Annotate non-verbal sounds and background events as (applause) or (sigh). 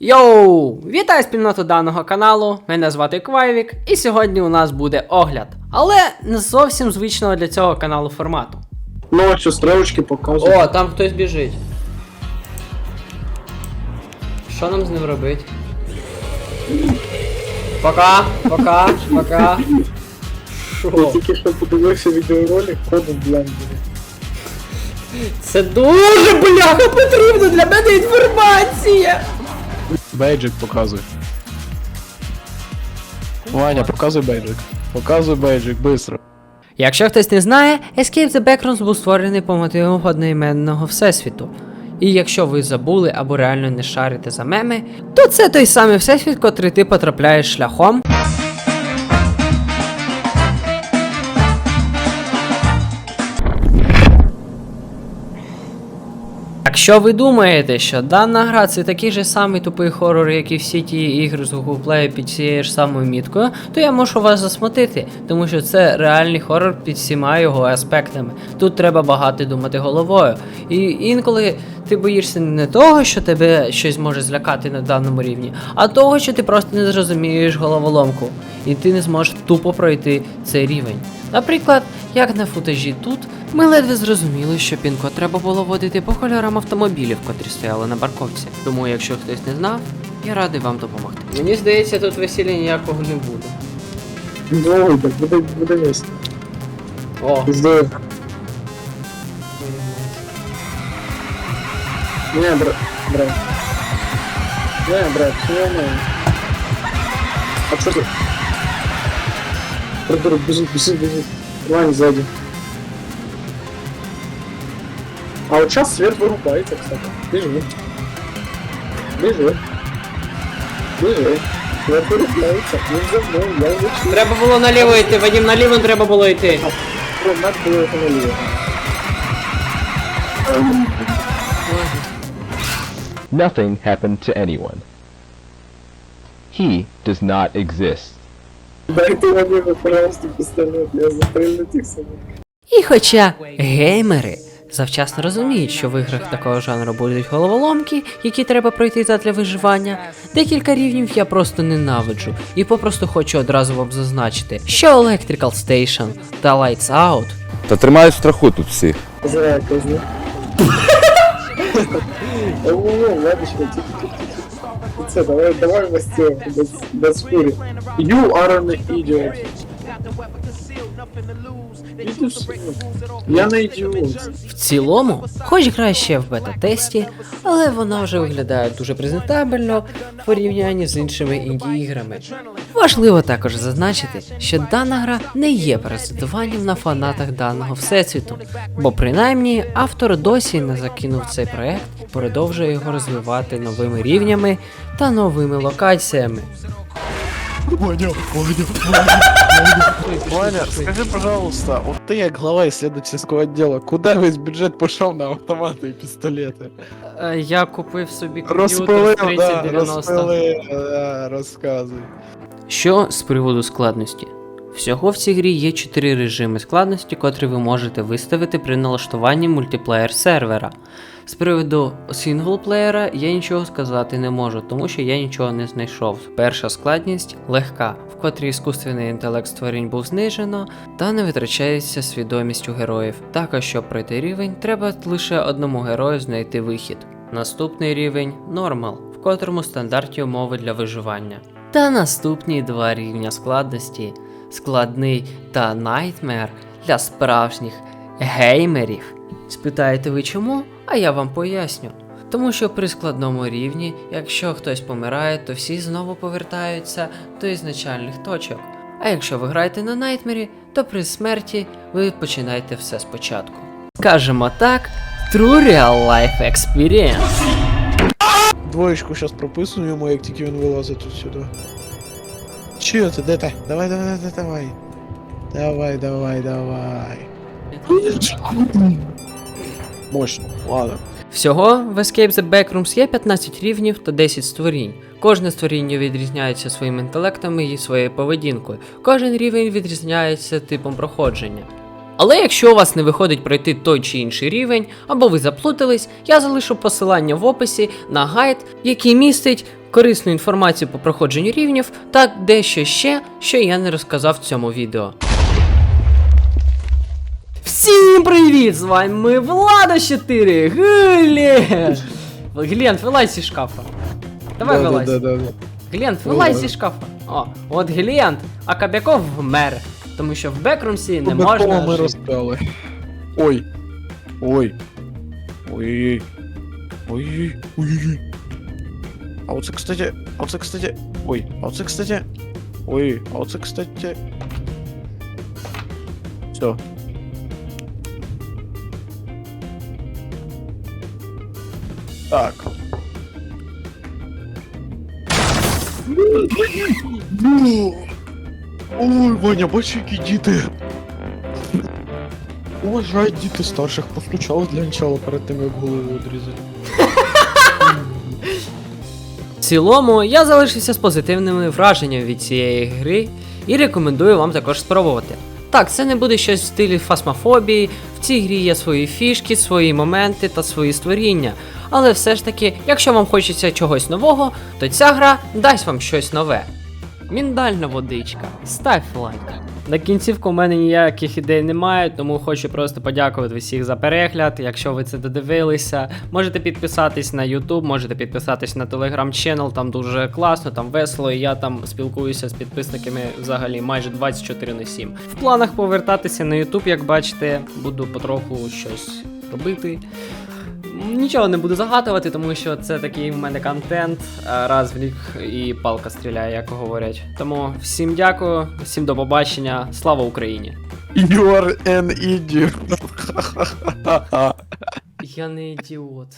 Йоу! Вітаю спільноту даного каналу. Мене звати Квайвік, і сьогодні у нас буде огляд. Але не зовсім звичного для цього каналу формату. Ну, а що стрелочки показують. О, там хтось біжить. Що нам з ним робити? Пока, пока, пока. Я Шо? тільки що подивився відеоролик коду блендері. Це дуже бляха потрібна для мене інформація! Бейджик показуй. Ваня, показуй бейджик. Показуй бейджик, быстро. Якщо хтось не знає, Escape the Backrooms був створений по мотивам одноіменного всесвіту. І якщо ви забули або реально не шарите за меми, то це той самий всесвіт, котрий ти потрапляєш шляхом. Якщо ви думаєте, що дана гра це такий же самий тупий хорор, як і всі ті ігри з Google Play під цією ж самою міткою, то я можу вас засмутити, тому що це реальний хорор під всіма його аспектами. Тут треба багато думати головою. І інколи ти боїшся не того, що тебе щось може злякати на даному рівні, а того, що ти просто не зрозумієш головоломку, і ти не зможеш тупо пройти цей рівень. Наприклад, як на футажі тут, ми ледве зрозуміли, що пін-код треба було вводити по кольорам автомобілів, котрі стояли на парковці. Тому, якщо хтось не знав, я радий вам допомогти. Мені здається, тут весілля ніякого не буде. Довго, так буде, буде весело. О, Пізде. Не, брат, брат. Не, брат, все нормально. А что ты? Придурок, бежит, бежит, бежит. Ваня сзади. А вот сейчас свет вырубается, кстати. Бежи. Бежи. Бежи. Свет вырубается. Не за мной, я улечу. треба було наліво йти, Вадим, наліво треба було йти. Надо было это налево. Nothing happened to anyone. He does not exist. Дайте мне, пожалуйста, пистолет, я застрелю этих собак. І хоча геймери завчасно розуміють, що в іграх такого жанру будуть головоломки, які треба пройти задля виживання, декілька рівнів я просто ненавиджу і попросту хочу одразу вам зазначити, що Electrical Station та Lights Out Та тримають страху тут всіх. Це, давай, давай мастер, без, без фури. You are an idiot. Я не ідіот. В цілому, хоч гра ще в бета-тесті, але вона вже виглядає дуже презентабельно в порівнянні з іншими інді-іграми. Важливо також зазначити, що дана гра не є паразитуванням на фанатах даного всесвіту, бо принаймні автор досі не закинув цей проект і продовжує його розвивати новими рівнями та новими локаціями. Ваня, Ваня, Ваня, скажи, пожалуйста, вот ты как глава исследовательского отдела, куда весь бюджет пошел на автоматы и пистолеты? Е, Я купив собі Розпилив, да, розпилив, да, розказуй. Що з приводу складності? Всього в цій грі є 4 режими складності, котрі ви можете виставити при налаштуванні мультиплеєр сервера. З приводу синглплеєра я нічого сказати не можу, тому що я нічого не знайшов. Перша складність легка, в котрій іскусственний інтелект створінь був знижено, та не витрачається свідомість у героїв. Також, щоб пройти рівень, треба лише одному герою знайти вихід. Наступний рівень нормал, в котрому стандартні умови для виживання. Та наступні два рівня складності складний та найтмер для справжніх геймерів. Спитаєте ви чому? А я вам поясню. Тому що при складному рівні, якщо хтось помирає, то всі знову повертаються до ізначальних точок. А якщо ви граєте на найтмері, то при смерті ви починаєте все спочатку. Скажемо так, True Real Life Experience. Двоєчку сейчас прописую йому, як тільки він вилазить тут сюди. Чё де ти? Давай, давай, давай, давай. Давай, давай, давай. Мощно, ладно. Всього в Escape the Backrooms є 15 рівнів та 10 створінь. Кожне створіння відрізняється своїм інтелектом і своєю поведінкою. Кожен рівень відрізняється типом проходження. Але якщо у вас не виходить пройти той чи інший рівень, або ви заплутались, я залишу посилання в описі на гайд, який містить корисну інформацію по проходженню рівнів та дещо ще, що я не розказав в цьому відео. Всім привіт! З вами Влада 4! Глен! Глен, вилазь зі шкафа. Давай вилазь. Да-да-да-да. Глент, вилазь зі шкафа. О, от Глент, а Кобяков вмер. Тому що в Бекрумсі не можна. ми розпяли. Ой. Ой. Ой-ой-ой. Ой-ой-ой. Ой-ой-ой. А оце, кстати, а оце, кстати. Ой, а оце, кстати. Ой, а оце, кстати. Все. Так. Ой, Ваня, бачиш, які діти. Уважай діти старших, постучали для начала перед тим, як голову відрізати. Цілому, я залишився з позитивними враженнями від цієї гри і рекомендую вам також спробувати. Так, це не буде щось в стилі фасмофобії, в цій грі є свої фішки, свої моменти та свої створіння. Але все ж таки, якщо вам хочеться чогось нового, то ця гра дасть вам щось нове. Міндальна водичка, став лайк. На кінцівку у мене ніяких ідей немає, тому хочу просто подякувати всіх за перегляд. Якщо ви це додивилися, можете підписатись на YouTube, можете підписатись на Telegram Channel, там дуже класно, там весело, і я там спілкуюся з підписниками взагалі майже 24 на 7. В планах повертатися на YouTube, як бачите, буду потроху щось робити. Нічого не буду загадувати, тому що це такий в мене контент. Раз в рік і палка стріляє, як говорять. Тому всім дякую, всім до побачення. Слава Україні! You're an idiot. (laughs) Я не ідіот.